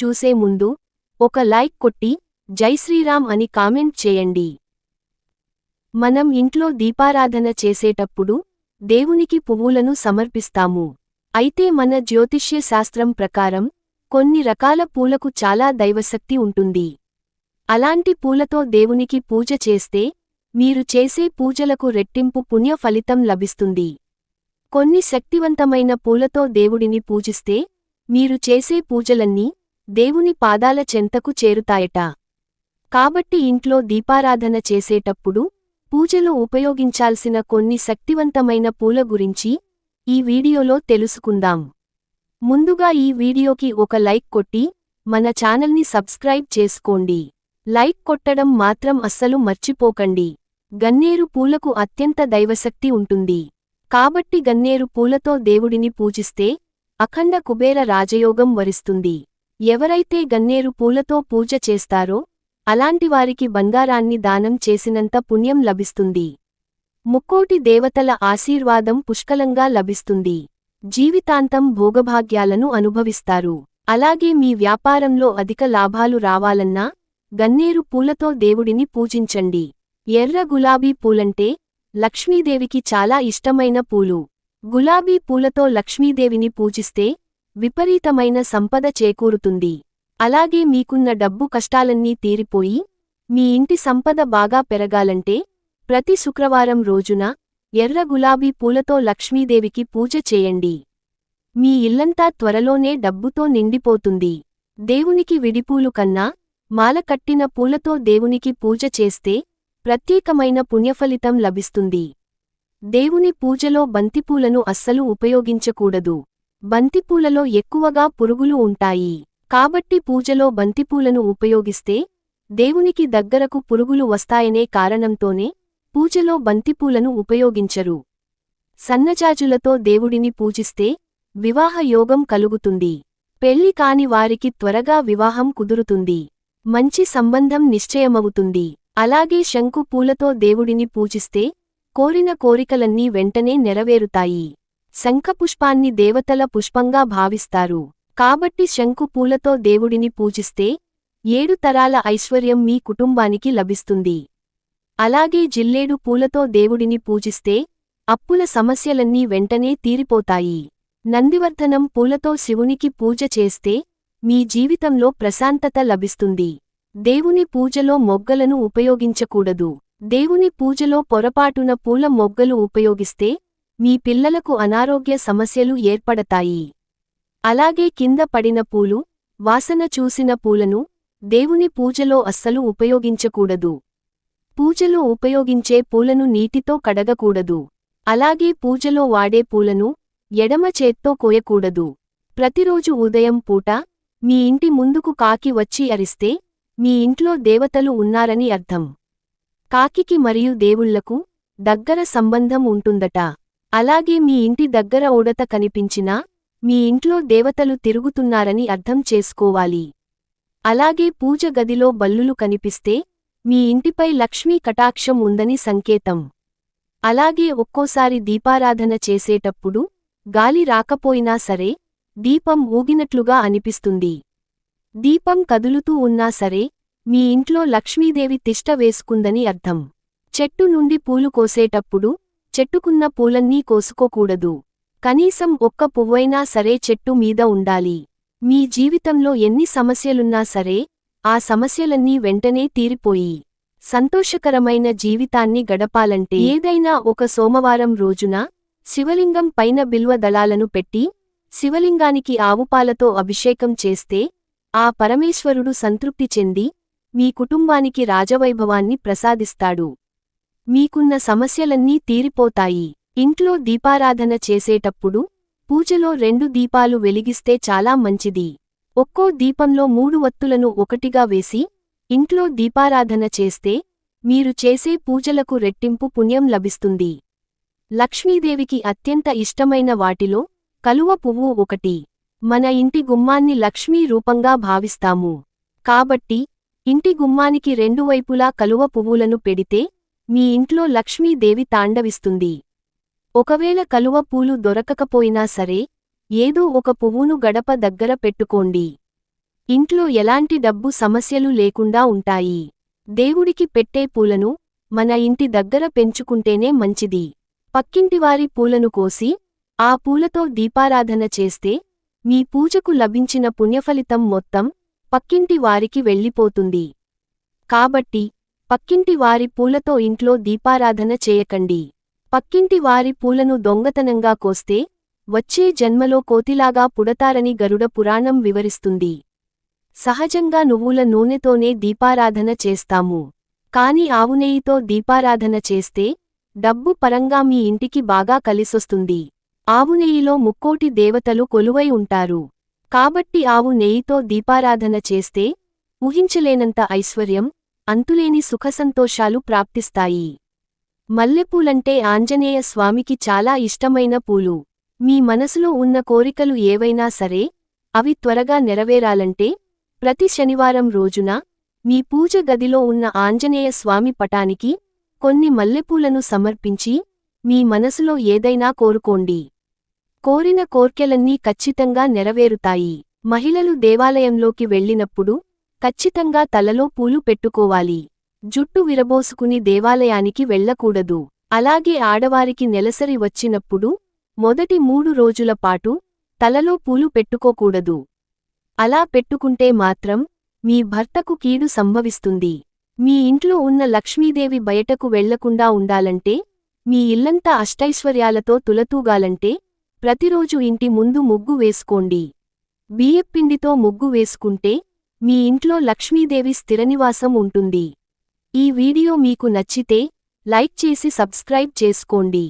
చూసే ముందు ఒక లైక్ కొట్టి జై శ్రీరామ్ అని కామెంట్ చేయండి. మనం ఇంట్లో దీపారాధన చేసేటప్పుడు దేవునికి పువ్వులను సమర్పిస్తాము. అయితే మన జ్యోతిష్య శాస్త్రం ప్రకారం కొన్ని రకాల పూలకు చాలా దైవశక్తి ఉంటుంది. అలాంటి పూలతో దేవునికి పూజ చేస్తే మీరు చేసే పూజలకు రెట్టింపు పుణ్య ఫలితం లభిస్తుంది. కొన్ని శక్తివంతమైన పూలతో దేవుడిని పూజిస్తే మీరు చేసే పూజలన్నీ దేవుని పాదాల చెంతకు చేరుతాయట. కాబట్టి ఇంట్లో దీపారాధన చేసేటప్పుడు పూజలో ఉపయోగించాల్సిన కొన్ని శక్తివంతమైన పూల గురించి ఈ వీడియోలో తెలుసుకుందాం. ముందుగా ఈ వీడియోకి ఒక లైక్ కొట్టి మన ఛానల్ని సబ్స్క్రైబ్ చేసుకోండి. లైక్ కొట్టడం మాత్రం అస్సలు మర్చిపోకండి. గన్నేరు పూలకు అత్యంత దైవశక్తి ఉంటుంది. కాబట్టి గన్నేరు పూలతో దేవుడిని పూజిస్తే అఖండ కుబేర రాజయోగం వరిస్తుంది. ఎవరైతే గన్నేరు పూలతో పూజ చేస్తారో అలాంటివారికి బంగారాన్ని దానం చేసినంత పుణ్యం లభిస్తుంది. ముక్కోటి దేవతల ఆశీర్వాదం పుష్కలంగా లభిస్తుంది. జీవితాంతం భోగభాగ్యాలను అనుభవిస్తారు. అలాగే మీ వ్యాపారంలో అధిక లాభాలు రావాలన్నా గన్నేరు పూలతో దేవుడిని పూజించండి. ఎర్ర గులాబీ పూలంటే లక్ష్మీదేవికి చాలా ఇష్టమైన పూలు. గులాబీ పూలతో లక్ష్మీదేవిని పూజిస్తే విపరీతమైన సంపద చేకూరుతుంది. అలాగే మీకున్న డబ్బు కష్టాలన్నీ తీరిపోయి మీ ఇంటి సంపద బాగా పెరగాలంటే ప్రతి శుక్రవారం రోజున ఎర్ర గులాబీ పూలతో లక్ష్మీదేవికి పూజ చేయండి. మీ ఇల్లంతా త్వరలోనే డబ్బుతో నిండిపోతుంది. దేవునికి విడిపూలు కన్నా మాల కట్టిన పూలతో దేవునికి పూజ చేస్తే ప్రత్యేకమైన పుణ్యఫలితం లభిస్తుంది. దేవుని పూజలో బంతిపూలను అస్సలు ఉపయోగించకూడదు. బంతిపూలలో ఎక్కువగా పురుగులు ఉంటాయి. కాబట్టి పూజలో బంతిపూలను ఉపయోగిస్తే దేవునికి దగ్గరకు పురుగులు వస్తాయనే కారణంతోనే పూజలో బంతిపూలను ఉపయోగించరు. సన్నజాజులతో దేవుడిని పూజిస్తే వివాహ యోగం కలుగుతుంది. పెళ్ళి కాని వారికి త్వరగా వివాహం కుదురుతుంది. మంచి సంబంధం నిశ్చయమవుతుంది. అలాగే శంకు పూలతో దేవుడిని పూజిస్తే కోరిన కోరికలన్నీ వెంటనే నెరవేరుతాయి. శంఖపుష్పాన్ని దేవతల పుష్పంగా భావిస్తారు. కాబట్టి శంకు పూలతో దేవుడిని పూజిస్తే ఏడు తరాల ఐశ్వర్యం మీ కుటుంబానికి లభిస్తుంది. అలాగే జిల్లేడు పూలతో దేవుడిని పూజిస్తే అప్పుల సమస్యలన్నీ వెంటనే తీరిపోతాయి. నందివర్ధనం పూలతో శివునికి పూజ చేస్తే మీ జీవితంలో ప్రశాంతత లభిస్తుంది. దేవుని పూజలో మొగ్గలను ఉపయోగించకూడదు. దేవుని పూజలో పొరపాటున పూల మొగ్గలు ఉపయోగిస్తే మీ పిల్లలకు అనారోగ్య సమస్యలు ఏర్పడతాయి. అలాగే కింద పడిన పూలు వాసన చూసిన పూలను దేవుని పూజలో అస్సలు ఉపయోగించకూడదు. పూజలో ఉపయోగించే పూలను నీటితో కడగకూడదు. అలాగే పూజలో వాడే పూలను ఎడమ చేత్తో కోయకూడదు. ప్రతిరోజు ఉదయం పూట మీ ఇంటి ముందుకు కాకి వచ్చి అరిస్తే మీ ఇంట్లో దేవతలు ఉన్నారని అర్థం. కాకికి మరియు దేవుళ్ళకు దగ్గర సంబంధం ఉంటుందట. అలాగే మీ ఇంటి దగ్గర ఉడత కనిపించినా మీ ఇంట్లో దేవతలు తిరుగుతున్నారని అర్థం చేసుకోవాలి. అలాగే పూజ గదిలో బల్లులు కనిపిస్తే మీ ఇంటిపై లక్ష్మీ కటాక్షం ఉందని సంకేతం. అలాగే ఒక్కోసారి దీపారాధన చేసేటప్పుడు గాలి రాకపోయినా సరే దీపం ఊగినట్లుగా అనిపిస్తుంది. దీపం కదులుతూ ఉన్నా సరే మీ ఇంట్లో లక్ష్మీదేవి తిష్ట వేసుకుందని అర్థం. చెట్టు నుండి పూలు కోసేటప్పుడు చెట్టుకున్న పూలన్నీ కోసుకోకూడదు. కనీసం ఒక్క పువ్వైనా సరే చెట్టు మీద ఉండాలి. మీ జీవితంలో ఎన్ని సమస్యలున్నా సరే ఆ సమస్యలన్నీ వెంటనే తీరిపోయి సంతోషకరమైన జీవితాన్ని గడపాలంటే ఏదైనా ఒక సోమవారం రోజున శివలింగం పైన బిల్వ దళాలను పెట్టి శివలింగానికి ఆవుపాలతో అభిషేకం చేస్తే ఆ పరమేశ్వరుడు సంతృప్తి చెంది మీ కుటుంబానికి రాజవైభవాన్ని ప్రసాదిస్తాడు. మీకున్న సమస్యలన్నీ తీరిపోతాయి. ఇంట్లో దీపారాధన చేసేటప్పుడు పూజలో రెండు దీపాలు వెలిగిస్తే చాలా మంచిది. ఒక్కో దీపంలో మూడు వత్తులను ఒకటిగా వేసి ఇంట్లో దీపారాధన చేస్తే మీరు చేసే పూజలకు రెట్టింపు పుణ్యం లభిస్తుంది. లక్ష్మీదేవికి అత్యంత ఇష్టమైన వాటిలో కలువ పువ్వు ఒకటి. మన ఇంటి గుమ్మాన్ని లక్ష్మీ రూపంగా భావిస్తాము. కాబట్టి ఇంటి గుమ్మానికి రెండు వైపులా కలువ పువ్వులను పెడితే మీ ఇంట్లో లక్ష్మీదేవి తాండవిస్తుంది. ఒకవేళ కలువ పూలు దొరకకపోయినా సరే ఏదో ఒక పువ్వును గడప దగ్గర పెట్టుకోండి. ఇంట్లో ఎలాంటి డబ్బు సమస్యలు లేకుండా ఉంటాయి. దేవుడికి పెట్టే పూలను మన ఇంటి దగ్గర పెంచుకుంటేనే మంచిది. పక్కింటివారి పూలను కోసి ఆ పూలతో దీపారాధన చేస్తే మీ పూజకు లభించిన పుణ్యఫలితం మొత్తం పక్కింటి వారికి వెళ్ళిపోతుంది. కాబట్టి పక్కింటి వారి పూలతో ఇంట్లో దీపారాధన చేయకండి. పక్కింటి వారి పూలను దొంగతనంగా కోస్తే వచ్చే జన్మలో కోతిలాగా పుడతారని గరుడ పురాణం వివరిస్తుంది. సహజంగా నువ్వుల నూనెతోనే దీపారాధన చేస్తాము. కాని ఆవునెయ్యితో దీపారాధన చేస్తే డబ్బు పరంగా మీ ఇంటికి బాగా కలిసొస్తుంది. ఆవునెయ్యిలో ముక్కోటి దేవతలు కొలువై ఉంటారు. కాబట్టి ఆవు నెయ్యితో దీపారాధన చేస్తే ఊహించలేనంత ఐశ్వర్యం అంతులేని సుఖసంతోషాలు ప్రాప్తిస్తాయి. మల్లెపూలంటే ఆంజనేయ స్వామికి చాలా ఇష్టమైన పూలు. మీ మనసులో ఉన్న కోరికలు ఏవైనా సరే అవి త్వరగా నెరవేరాలంటే ప్రతి శనివారం రోజున మీ పూజ గదిలో ఉన్న ఆంజనేయ స్వామి పటానికి కొన్ని మల్లెపూలను సమర్పించి మీ మనసులో ఏదైనా కోరుకోండి. కోరిన కోర్కెలన్నీ ఖచ్చితంగా నెరవేరుతాయి. మహిళలు దేవాలయంలోకి వెళ్ళినప్పుడు ఖచ్చితంగా తలలో పూలు పెట్టుకోవాలి. జుట్టు విరబోసుకుని దేవాలయానికి వెళ్ళకూడదు. అలాగే ఆడవారికి నెలసరి వచ్చినప్పుడు మొదటి మూడు రోజుల పాటు తలలో పూలు పెట్టుకోకూడదు. అలా పెట్టుకుంటే మాత్రం మీ భర్తకు కీడు సంభవిస్తుంది. మీ ఇంట్లో ఉన్న లక్ష్మీదేవి బయటకు వెళ్ళకుండా ఉండాలంటే మీ ఇల్లంతా అష్టైశ్వర్యాలతో తులతూగాలంటే ప్రతిరోజు ఇంటి ముందు ముగ్గు వేసుకోండి. బియ్యప్పిండితో ముగ్గు వేసుకుంటే మీ ఇంట్లో లక్ష్మీదేవి స్థిరనివాసం ఉంటుంది. ఈ వీడియో మీకు నచ్చితే లైక్ చేసి సబ్స్క్రైబ్ చేసుకోండి.